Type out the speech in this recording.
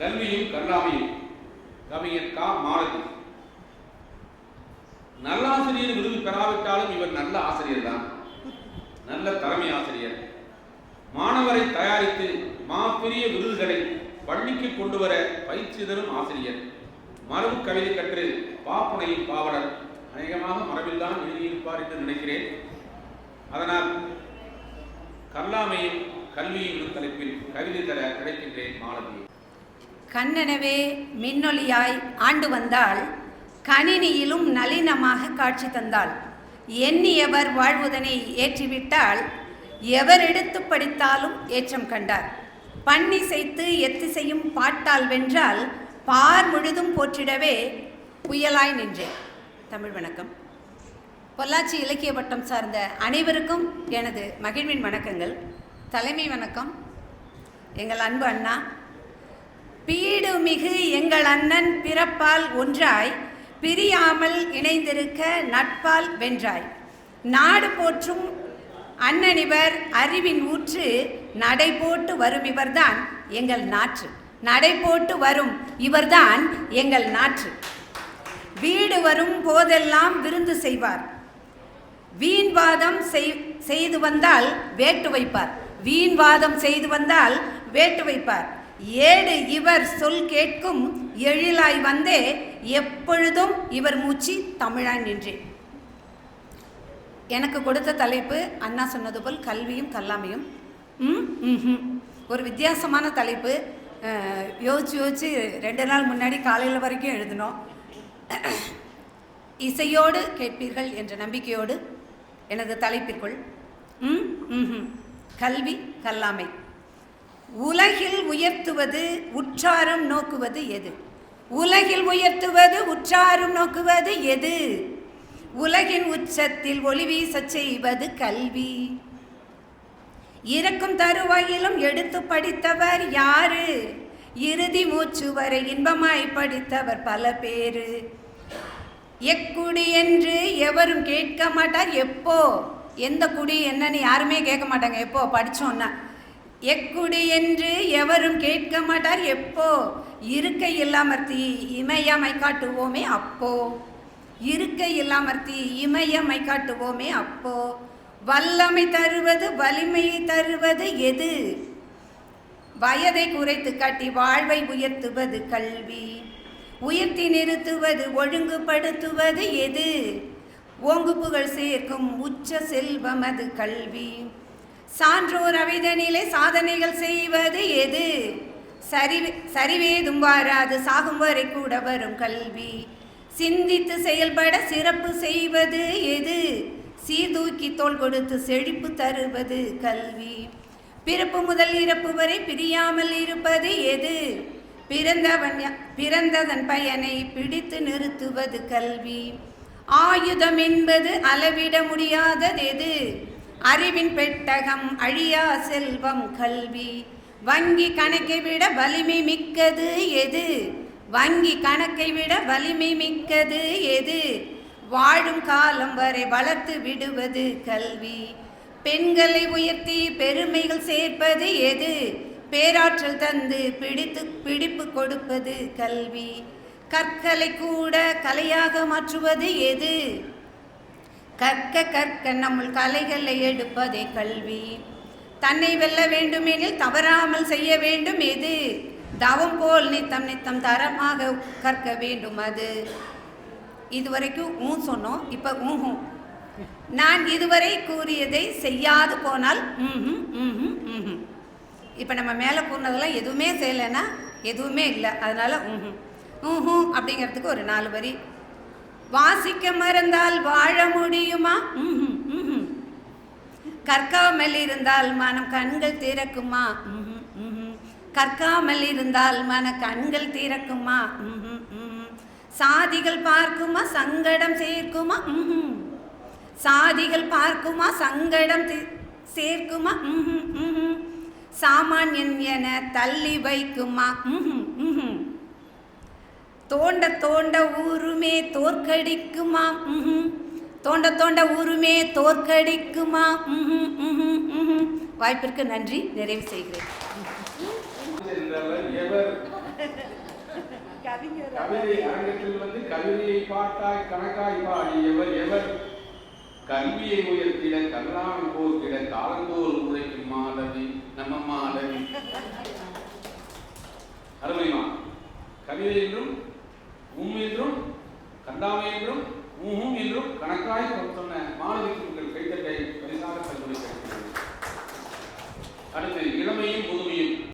கல்வியும் கல்லாமையும். கவிஞர் கா. மாலதி. நல்லாசிரியர் விருது பெறாவிட்டாலும் இவர் நல்ல ஆசிரியர் தான். நல்ல தலைமை ஆசிரியர். மாணவரை தயாரித்து மாபெரிய விருதுகளை பள்ளிக்கு கொண்டு வர பயிற்சி தரும் ஆசிரியர். மரபு கவிதை கற்று பாப்புனையின் பாவலர். அநேகமாக மரபில்தான் எழுதியிருப்பார் என்று நினைக்கிறேன். அதனால் கல்லாமையும் கல்வியும் தலைப்பில் கவிதை தர கிடைக்கின்றேன் மாலதியை கண்ணெனவே மின்னொலியாய் ஆண்டு வந்தாள் கணினியிலும் நளினமாக காட்சி தந்தாள். எண்ணியவர் வாழ்வுதனை ஏற்றிவிட்டால் எவர் எடுத்து படித்தாலும் ஏற்றம் கண்டார். பண்ணி செய்து எத்திசையும் பாட்டால் வென்றால் பார் முழுதும் போற்றிடவே புயலாய் நின்றேன். தமிழ் வணக்கம். பொள்ளாச்சி இலக்கிய வட்டம் சார்ந்த அனைவருக்கும் எனது மகிழ்வின் வணக்கங்கள். தலைமை வணக்கம். எங்கள் அன்பு அண்ணா பீடு மிகு எங்கள் அண்ணன் பிறப்பால் ஒன்றாய் பிரியாமல் இணைந்திருக்க நட்பால் வென்றாய். நாடு போற்றும் அண்ணனிவர் அறிவின் ஊற்று நடை போட்டு வரும் இவர்தான் எங்கள் நாற்று. நடை போட்டு வரும் இவர்தான் எங்கள் நாற்று. வீடு வரும் போதெல்லாம் விருந்து செய்வார். வீண்வாதம் செய்- செய்து வந்தால் வேட்டு வைப்பார். வீண்வாதம் செய்து வந்தால் வேட்டு வைப்பார். ஏடு இவர் சொல் கேட்கும் எழிலாய் வந்தே எப்பொழுதும் இவர் மூச்சு தமிழாய் நின்றேன். எனக்கு கொடுத்த தலைப்பு அண்ணா சொன்னது போல் கல்வியும் கல்லாமையும். ம் ஒரு வித்தியாசமான தலைப்பு. யோசிச்சு யோசிச்சு ரெண்டு நாள் முன்னாடி காலையில் வரைக்கும் எழுதினோம். இசையோடு கேட்பீர்கள் என்ற நம்பிக்கையோடு எனது தலைப்பிற்குள். ம். கல்வி கல்லாமை. உலகில் உயர்த்துவது உற்றாரம் நோக்குவது எது? உலகில் உயர்த்துவது உற்றாரம் நோக்குவது எது? உலகின் உச்சத்தில் ஒளி வீச செய்வது கல்வி. இறக்கும் தருவாயிலும் எடுத்து படித்தவர் யாரு? இறுதி மூச்சு வரை இன்பமாய் படித்தவர் பல பேரு. எக்குடி என்று எவரும் கேட்க மாட்டார். எப்போ? எந்த குடி என்னன்னு யாருமே கேட்க மாட்டாங்க. எப்போ? படித்தோன்னா எக்குடி என்று எவரும் கேட்க மாட்டார். எப்போ? இருக்கை இல்லாமர்த்தி இமயமை காட்டுவோமே அப்போ. இருக்கை இல்லாமர்த்தி இமயமை காட்டுவோமே அப்போ. வல்லமை தருவது வலிமையை தருவது எது? வயதை குறைத்து காட்டி வாழ்வை உயர்த்துவது கல்வி. உயர்த்தி நிறுத்துவது ஒழுங்குபடுத்துவது எது? ஓங்கு புகழ் சேர்க்கும் உச்ச செல்வம் அது கல்வி. சான்றோர் அவிதனிலே சாதனைகள் செய்வது எது? சரி சரிவேதும் வாராது சாகும் வரை கூட வரும் கல்வி. சிந்தித்து செயல்பட சிறப்பு செய்வது எது? சீதூக்கி தோள் கொடுத்து செழிப்பு தருவது கல்வி. பிறப்பு முதல் இறப்பு வரை பிரியாமல் இருப்பது எது? பிறந்தவன் பிறந்ததன் பயனை பிடித்து நிறுத்துவது கல்வி. ஆயுதம் என்பது அளவிட முடியாதது எது? அறிவின் பெட்டகம் அழியா செல்வம் கல்வி. வங்கி கணக்கை விட வலிமை மிக்கது எது? வங்கி கணக்கை விட வலிமை மிக்கது எது? வாழும் காலம் வரை வளர்த்து விடுவது கல்வி. பெண்களை உயர்த்தி பெருமைகள் சேர்ப்பது எது? பேராற்றல் தந்து பிடித்து பிடிப்பு கொடுப்பது கல்வி. கற்களை கூட கலையாக மாற்றுவது எது? கற்க கற்க நம்முள் கலைகளை எடுப்பதே கல்வி. தன்னை வெல்ல வேண்டுமெனில் தவறாமல் செய்ய வேண்டும் எது? தவம் போல் நித்தம் நித்தம் தரமாக கற்க வேண்டும் அது. இதுவரைக்கும் ஊ சொன்னோம் இப்போ ஊஹும் நான் இதுவரை கூறியதை செய்யாது போனால் ம்ஹும், ம்ஹும், இப்போ நம்ம மேலே கூறினதெல்லாம் எதுவுமே செய்யலைன்னா எதுவுமே இல்லை அதனால ம் ஊஹும் அப்படிங்கிறதுக்கு ஒரு நாலு வரி. வாசிக்க மறந்தால் வாழ முடியுமா? கற்காமல் இருந்தால் மனம் கண்கள் திறக்குமா? கற்காமல் இருந்தால் மன கண்கள் திறக்குமா? சாதிகள் பார்க்குமா? சங்கடம் சேர்க்குமா? சாதிகள் பார்க்குமா? சங்கடம் சேர்க்குமா? சாமானியன் என தள்ளி வைக்குமா? ம் தோண்ட தோண்ட ஊருமே தோற்கடிக்குமா? தோண்ட தோண்ட ஊருமே தோற்கடிக்குமா? வாய்ப்பிற்கு நன்றி. நிறைவு செய்கிறேன். கவிஞர் எவர்? கல்வியை உயர்த்திட கல்லாமை போக்கிட காலந்தோல் உழைக்கும் மாதவி நம்ம மாதவி. அருமைமா. கவிதை என்றும் உம் என்றும் கண்டாமை என்றும் ஊஹும் என்றும் கணக்காய் சொன்ன மாணவிக்கு உங்கள் கைத்தட்டை பரிசாக பரிந்துரை அடுத்து இளமையும் முதுமையும்